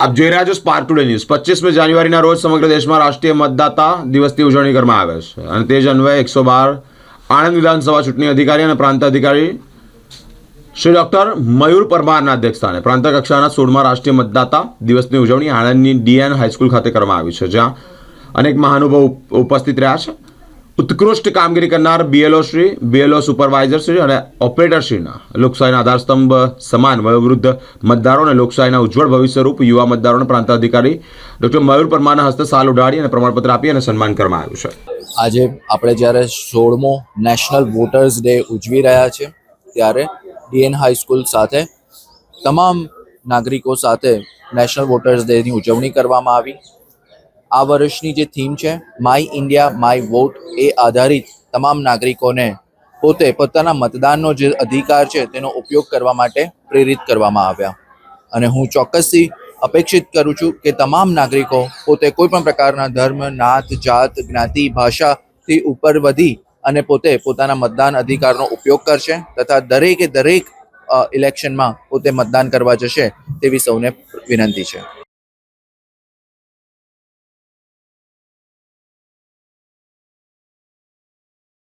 આપ જોઈ રહ્યા છો સ્પાર્ક ટુડે ન્યૂઝ પચીસમી જાન્યુઆરીના રોજ સમગ્ર દેશમાં રાષ્ટ્રીય મતદાતા દિવસની ઉજવણી કરવામાં આવે છે. અને તે જ અન્વયે એકસો બાર આણંદ વિધાનસભા ચૂંટણી અધિકારી અને પ્રાંત અધિકારી શ્રી ડોક્ટર મયુર પરમારના અધ્યક્ષસ્થાને પ્રાંત કક્ષાના સોળમાં રાષ્ટ્રીય મતદાતા દિવસની ઉજવણી આણંદની ડીએન હાઈસ્કૂલ ખાતે કરવામાં આવી છે, જ્યાં અનેક મહાનુભાવ ઉપ- ઉપસ્થિત રહ્યા છે. ઉત્કૃષ્ટ કામગીરી કરનાર BLO Shri BLO supervisor Shri અને ઓપરેટર શ્રીના લોકશાહીના આધારસ્તંભ સમાન વયોવૃદ્ધ મતદારો અને લોકશાહીના ઉજ્જવળ ભવિષ્યરૂપ યુવા મતદારોને પ્રાંત અધિકારી ડોક્ટર મયુર પરમારના હસ્તે સાલ ઉડાડી અને પ્રમાણપત્ર આપી અને સન્માન કરવામાં આવ્યું છે. આજે આપણે જ્યારે સોળમો નેશનલ વોટર્સ ડે ઉજવી રહ્યા છે, ત્યારે ડીએન હાઈસ્કૂલ સાથે તમામ નાગરિકો સાથે નેશનલ વોટર્સ ડેની ઉજવણી કરવામાં આવી. આ વર્ષની જે થીમ છે માય ઇન્ડિયા માય વોટ એ આધારિત તમામ નાગરિકોને પોતે પોતાના મતદાનનો જે અધિકાર છે, તેનો ઉપયોગ કરવા માટે પ્રેરિત કરવામાં આવ્યા. અને હું ચોક્કસથી અપેક્ષિત કરું છું કે તમામ નાગરિકો પોતે કોઈ પણ પ્રકારના ધર્મ, નાત, જાત, જ્ઞાતિ, ભાષાથી ઉપર વધી અને પોતે પોતાના મતદાન અધિકારનો ઉપયોગ કરશે તથા દરેકે દરેક ઇલેક્શનમાં પોતે મતદાન કરવા જશે તેવી સૌને વિનંતી છે.